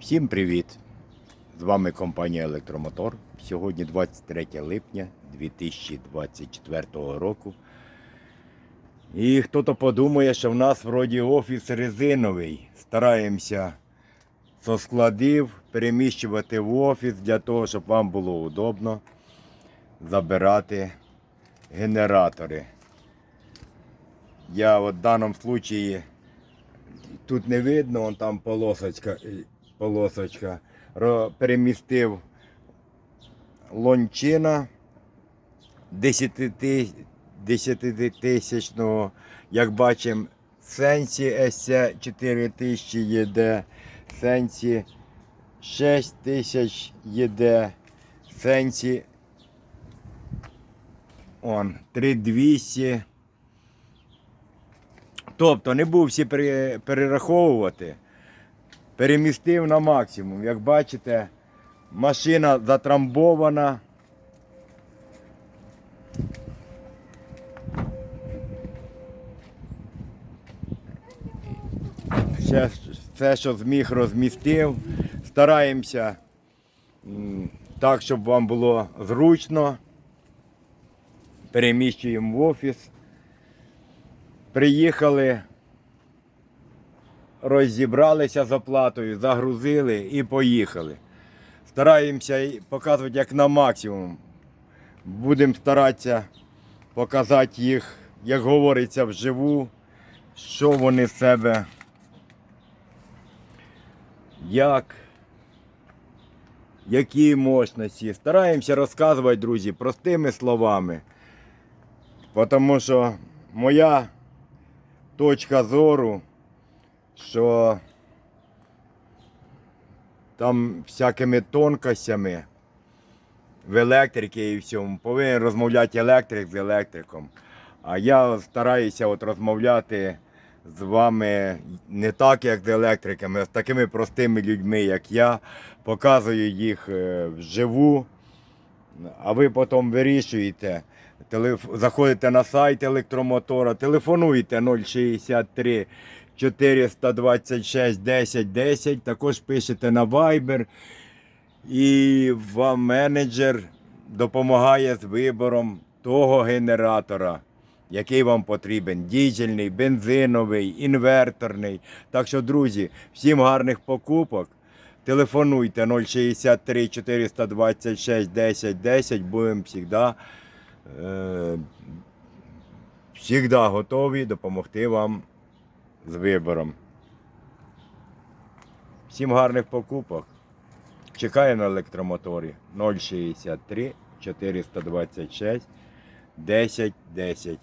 Всім привіт! З вами компанія Електромотор. Сьогодні 23 липня 2024 року. І хто-то подумає, що в нас вроді офіс резиновий. Стараємося со складів переміщувати в офіс для того, щоб вам було удобно забирати генератори. Я от в даному случаї тут не видно, вон там полосочка, е, полосочка. Перемістив лончина 10-тисячного, як бачимо, Сенсі SC 4000 єде, Сенсі 6000 єде, Сенсі он 3200. Тобто не був всі перераховувати. Перемістив на максимум. Як бачите, машина затрамбована. Все, все, що зміг, розмістив. Стараємося так, щоб вам було зручно. Переміщуємо в офіс. Приїхали, розібралися з оплатою, загрузили і поїхали. Стараємося показувати як на максимум. Будемо старатися показати їх, як говориться, вживу, що вони з себе, як, які мощності. Стараємося розказувати, друзі, простими словами. Тому що моя точка зору, що там всякими тонкостями в електриці і всьому повинен розмовляти електрик з електриком. А я стараюся от розмовляти з вами не так, як з електриками, а з такими простими людьми, як я. Показую їх е, вживу, а ви потім вирішуєте. Заходите на сайт електромотора, телефонуйте 063 426 10 10, також пишете на Viber. І вам менеджер допомагає з вибором того генератора, який вам потрібен. Дізельний, бензиновий, інверторний. Так що, друзі, всім гарних покупок. Телефонуйте 063 426 10 10. Будемо завжди, е, завжди готові допомогти вам з вибором. Всім гарних покупок. Чекаю на електромоторі 063 426 10 10.